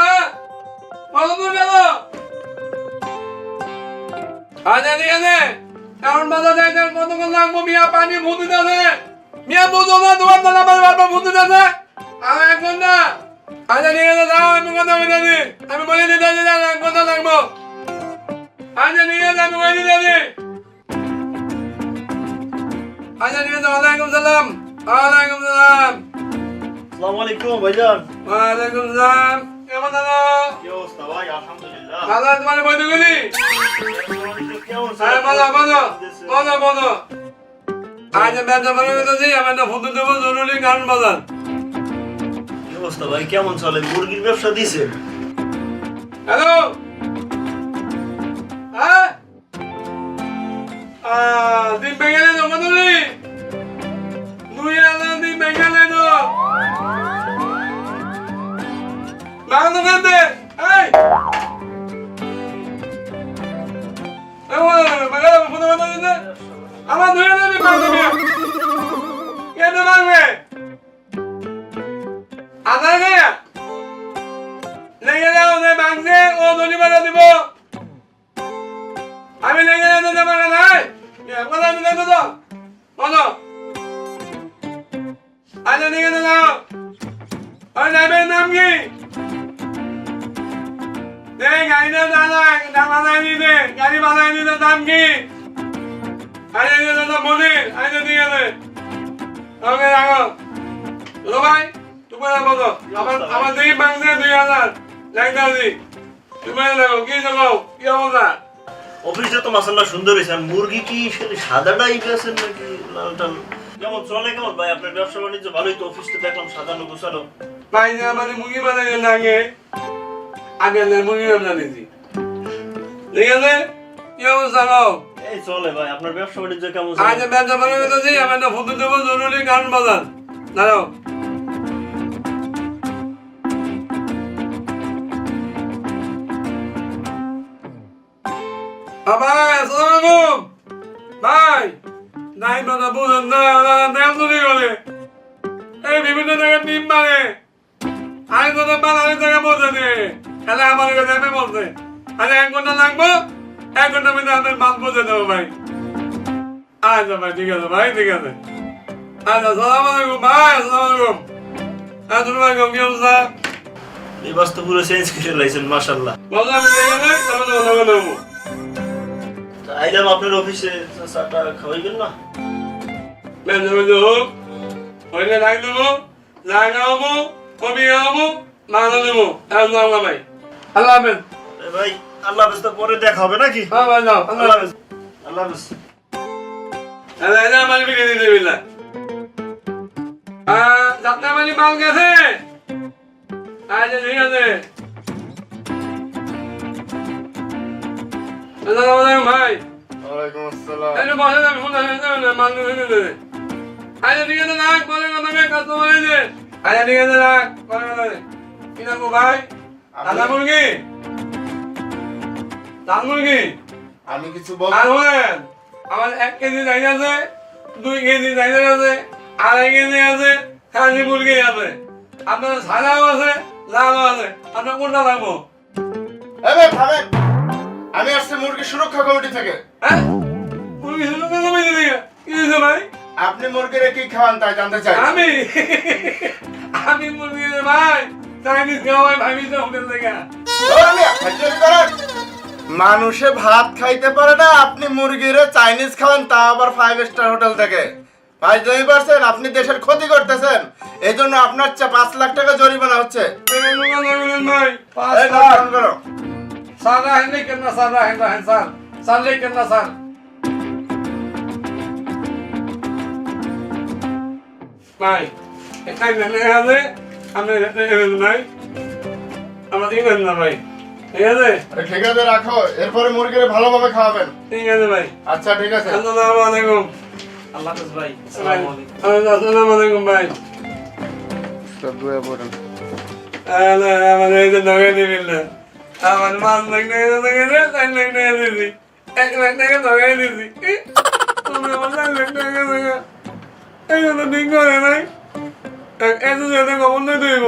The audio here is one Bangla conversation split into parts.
না? গেল আচ্ছা ঠিক কারণ বাধা যায় কতক্ষণ লাগবো, মিয়া পানি ভুতু যাবে মিয়া বুঝো না তোমার ঘণ্টা আচ্ছা ঠিক আছে যাও, আমি কথা বলে দিই। আমি বলে যাও এক লাগবো। আচ্ছা ঠিক আছে আমি বলে আছি আচ্ছা ঠিক আছে ওয়ালাইকুম সালাম। ওয়ালাইকুম সালাম। আসসালামু আলাইকুম ভাইজান। ওয়ালাইকুম সালাম। কেমন আছো? কি অবস্থা ভাই? আলহামদুলিল্লাহ। ভালো তোমার বই গুলি? বলো বলো বলো বলো। আজ ব্যবসা করে গেছি আমি একটা ফটো দেবো জরুরি কারণ বাজার। কি অবস্থা ভাই? কেমন চলে? মুরগির ব্যবসা দিছেন হ্যালো? হ্যাঁ? আহ, দিন ভেঙে নেই তো কতলি দুই হাজার দিন ভেঙে নেই তো লাগানো কান্দে এই এই বলো, বাগানে ফটো বাতা দিতে আমার দুই হাজার দিন পাঁচ দেবে কেন লাগবে আধার গায়া লেগে যাও যে মাংসে ও দলি মারা দিব আমি লেগে যাও তো মারা নাই কথা আমি দেখো তো বলো আচ্ছা ঠিক আছে যাও। ওই ড্রাইভারের নাম কি দে গাড়িটা দাদা দাম বানাই গাড়ি বানাই দিতে দাম কি আচ্ছা ঠিক মনির আচ্ছা ঠিক আছে ওকে রাখো। ভাই তুমি বলো আমার আমার দুই মাংসে দুই হাজার। লাগতাছি তুমি দেখো কি দেখো কি অবস্থা? অফিসটা তো মাসাল্লাহ সুন্দর হয়েছে। আর মুরগি কি সাদা টাইপ আছেন নাকি? লাল টাল কেমন? চলে কেমন? ভাই আপনার ব্যবসা বাণিজ্য ভালোই তো অফিসটা দেখলাম সাজানো গোছানো। ভাই যে আমাদের মুরগি বানাই লাগে আমি আপনার মুরগি ব্যবসা দিয়েছি ঠিক আছে? কি অবস্থা গো এই চলে ভাই আপনার ব্যবসা বাণিজ্য কেমন আজ ব্যবসা বানাই গেছি আমি একটা ফটো দেবো জরুরি কারণ বাজার। দাঁড়াও। আসসালামু আলাইকুম। ভাই নাই বাবা বুঝেন না চুরি করে এই বিভিন্ন জায়গায় টিম মারে। আমি তো মাল আরেক জায়গায় পৌঁছে দিয়ে তাহলে আমার কাছে আমি বলছে। আরে এক ঘণ্টা লাগবো এক ঘণ্টা মধ্যে আপনার মাল পৌঁছে দেবো ভাই। আচ্ছা ভাই ঠিক আছে ভাই ঠিক আছে। আচ্ছা সালাম আলাইকুম ভাই আসসালামু আলাইকুম। আসসালামু আলাইকুম কি অবস্থা? এই বাস তো পুরো চেঞ্জ করে লাইছেন মাশাল্লাহ বললাম আমি তাহলে তা আইলাম আপনার অফিসে চাটা খাওয়াইবেন না? বেঁধে বেঁধে হোক হইলে ডাক দেবো হব কবি হব মানা দেবো আল্লাহ ভাই। আল্লাহ হাফেজ। ভাই আল্লাহ হাফেজ তো পরে দেখা হবে নাকি? হ্যাঁ ভাই যাও আল্লাহ হাফেজ। আল্লাহ হাফেজ। আরে এটা আমার বিক্রি দিতে বিল্লা আহ যাত্রা মানে মাল গেছে। আচ্ছা ঠিক আছে। ভাই। ওয়ালাইকুম আসসালাম। এই বসে যাবে ফোন আসে না মাল নিয়ে দিতে আচ্ছা আচ্ছা কি ভাই? দাদা মুরগি? মুরগি? আমি কিছু আর বলেন আমার এক কেজি চাই আছে দুই কেজি চাই আছে আড়াই কেজি আছে খাসি মুরগি আছে। আপনার সাদাও আছে লালও আছে আপনার কোনটা লাগবো আমি আসছি মুরগি সুরক্ষা কমিটি থেকে। হ্যাঁ? মুরগি কি ভাই? আপনি মুরগিরে কি খাওয়ান তাই জানতে চাই। আমি? আমি মুরগি রে ভাই। চাইনিজ খাওয়াই ভাবি তো হোটেল থেকে। মানুষে ভাত খাইতে পারে না আপনি মুরগিরে চাইনিজ খাওয়ান তা আবার ফাইভ স্টার হোটেল থেকে। ভাই জমি পারছেন আপনি দেশের ক্ষতি করতেছেন। এই জন্য আপনার চা পাঁচ লাখ টাকা জরিমানা হচ্ছে। ভাই পাঁচ এই লাখ কাম করো স্যার রাহেন नहीं करना सर राहेन राहेन सर सर नहीं करना सर ভাই এখানে জানে আছে আমি নাই আমার ঠিক আছে না ভাই ঠিক আছে আরে ঠিক আছে রাখো এরপরে মুরগিরে ভালোভাবে খাওয়াবেন ঠিক আছে ভাই আচ্ছা ঠিক আছে আসসালামু আলাইকুম আল্লাহ হাফেজ ভাই ভাই আসসালামু আলাইকুম ভাই আরে আমার এই যে নগে দিবিল না আমার মান লাগনে লাগে রে তাই লাগনে দিছি এক লাখ টাকা দিছি আমার লাখ টাকা জন্য দিন করে নাই এত যেতে কখন নাই দিব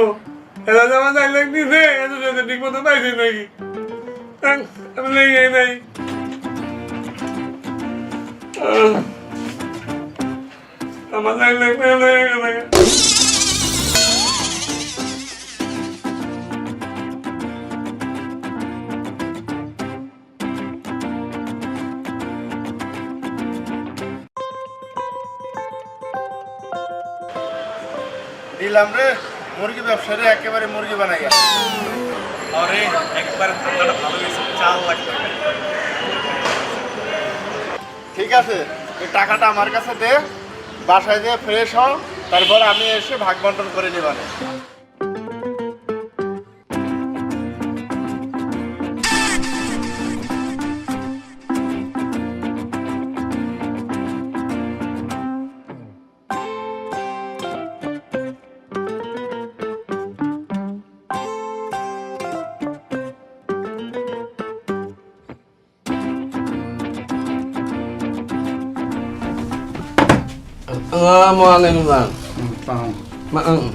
এরা যে আমার চার লাখ দিছে এত যদি ঠিক মতো পাইছি নাকি আমি নাই আমার চার লাখ টাকা দিলাম রে মুরগি ব্যবসারে একেবারে মুরগি বানাই আরে একবার ঠান্ডাটা ভালো হয়েছে চাল লাগবে। ঠিক আছে এই টাকাটা আমার কাছে দে বাসায় দিয়ে ফ্রেশ হও তারপর আমি এসে ভাগ বন্টন করে নিবানে। আসসালামু আলাইকুম স্যার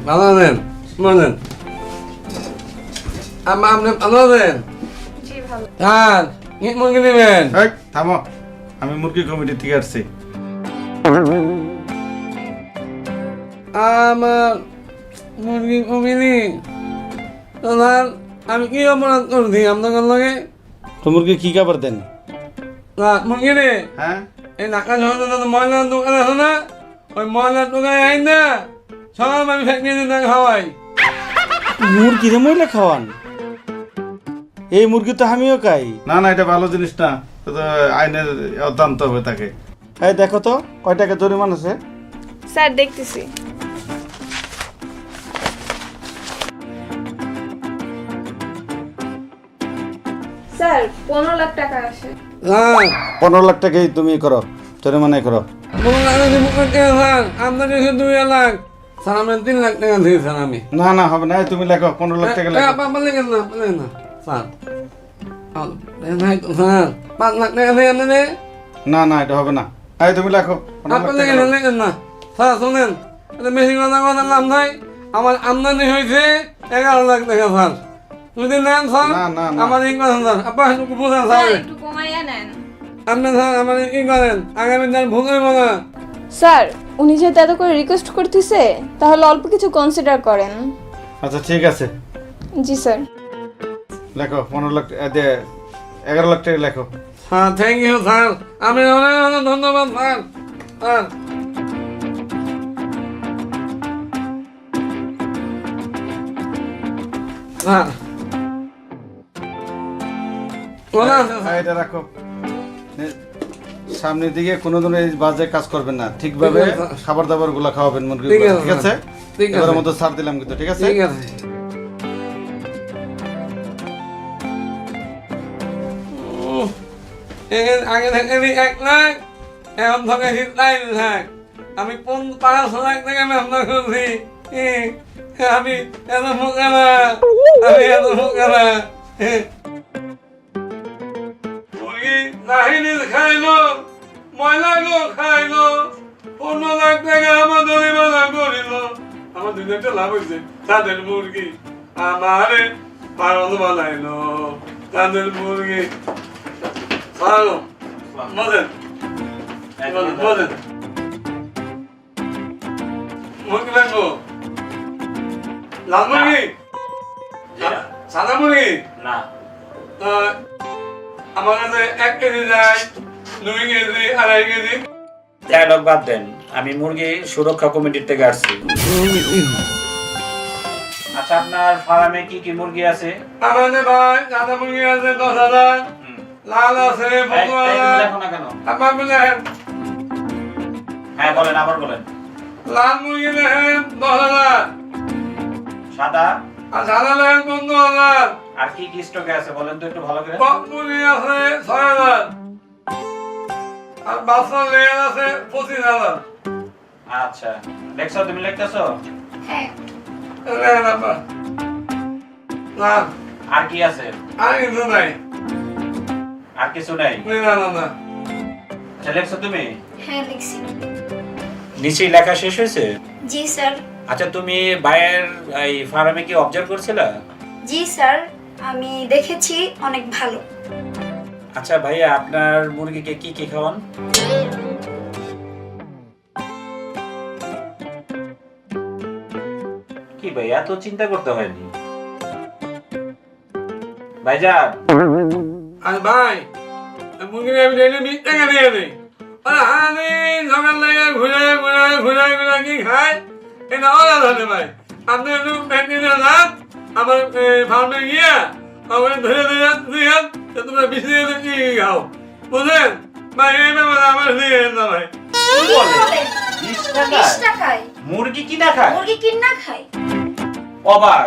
ভালো আছেন বলেন আমার আপনি ভালো আছেন জি ভালো হ্যাঁ কি মুরগি নেবেন এই থামো আমি মুরগি কমিটি থেকে আসছি আমার মুরগি আমি কি অপরাধ করছি আপনাদের লগে তো মুরগি কি খাবার দেন না মুরগি রে হ্যাঁ এই শহরে ময়লার দোকান আছে না ওই ময়লার দোকানে আই না সব আমি ফ্যাক্টরি দিতে খাওয়াই। মুরগি রে মহিলা খাওয়ান? এই মুরগি তো আমিও খাই। না না এটা ভালো জিনিস না। তো আইনের অত্যন্ত হবে তাকে। এই দেখো তো কয় টাকা জরিমান আছে? স্যার দেখতেছি। স্যার পনেরো লাখ টাকা আসে হ্যাঁ পনেরো লাখ টাকাই তুমি করো। জরিমানাই করো। স্যার আপনার কাছে দুই লাখ। স্যার আমি তিন লাখ টাকা দিয়েছি স্যার আমি। না না হবে না তুমি লেখো পনেরো লাখ টাকা লেখো। না পালেন না। স্যার স্যার পাঁচ লাখ টাকা দিয়ে আনে না না এটা হবে না। এই তুমি লেখো লেখেন লেখেন না। স্যার শোনেন এটা বেশি কথা কথা লাভ নাই। আমার আমদানি হয়েছে এগারো লাখ টাকা স্যার। যদি নেন স্যার না, না, না। আমার ই করেন স্যার। আপনার একটু বুঝেন স্যার। স্যার একটু কমাইয়া নেন। আপনি স্যার আমার কি করেন? আগামী দিন ভুল হইব না স্যার উনি যেহেতু এত করে রিকোয়েস্ট করতেছে তাহলে অল্প কিছু কনসিডার করেন। আচ্ছা ঠিক আছে। জি স্যার। লেখো পনেরো লাখ এ, দে, এগারো লাখ টাকা লেখো। হ্যাঁ থ্যাংক ইউ স্যার। আমি অনেক অনেক ধন্যবাদ স্যার। স্যার। স্যার? হ্যাঁ, এটা রাখো। সামনের দিকে কোনো ধরনের বাজে কাজ করবেন না। ঠিকভাবে। খাবার দাবারগুলা খাওয়াবেন মুরগি ঠিক আছে, ঠিক আছে? ঠিক মতো ছাড় দিলাম কিন্তু ঠিক আছে? ঠিক আছে। উহ, আগে থেকে আমি এক লাখ এখন থেকে তিন লাখ আমি কোন পাঁচ লাখ টাকা ব্যবসা করছি আমি এত এত না এ। মুরগি নাহিনী খাইলো ময়লা গো খাইলো পনেরো লাখ টাকা আমার জরিমানা করিল আমার দুই একটা লাভ হয়েছে তাদের মুরগি আমারে পাগল বানাইলো। তাদের মুরগি। বলেন বলেন বলেন মুরগি লাগবো? লাল মুরগি? সাদা মুরগি? না। আমার কাছে এক কেজি যায় দুই কেজি আড়াই কেজি। ডায়লগ বাদ দেন আমি মুরগি সুরক্ষা কমিটির থেকে আসছি। আচ্ছা আপনার ফার্মে কি কি মুরগি আছে? আমাদের ভাই সাদা মুরগি আছে দশ হাজার। লাল আছে আমার বলেন হ্যাঁ বলেন আবার বলেন। লাল মুরগি দেখেন দশ হাজার। সাদা? আর সাদা দেখেন পনেরো হাজার। আর কি কি স্টকে আছে বলেন তো একটু ভালো করে? কক আছে ছয় হাজার। আর বাচ্চা লেয়ার আছে পঁচিশ হাজার। আচ্ছা। লেখছো তুমি লিখতেছো? আপনার না আর কি আছে? আর কিছু নাই। আর কিছু নেই? না না না আচ্ছা লেখছো তুমি? হ্যাঁ লিখছি। নিচেই লেখা শেষ হয়েছে? জি স্যার। আচ্ছা তুমি ভাইয়ের এই ফার্মে কি অবজার্ভ করছিলে? জি স্যার। আমি দেখেছি অনেক ভালো। আচ্ছা ভাইয়া আপনার মুরগিকে কি কি খাওয়ান? কি ভাই এত চিন্তা করতে হয়নি। ভাইজান। আর ভাই মুরগি আমি ডেলি বিশ টাকা দিয়ে দিই ওরা হানি সকাল থেকে ঘুরে ঘুরে ঘুরে ঘুরে কি খায়? এটা ওরা ধরে ভাই আপনি একটু প্যান্টিনে যান আমার ফার্মে গিয়ে আমার ধরে ধরে দিয়ে তোমরা বিশ কি খাও? বুঝলেন? ভাই এই ব্যাপারে আমার দিয়ে না ভাই। মুরগি কিনা খায়? মুরগি কিনা খায়? অবাক।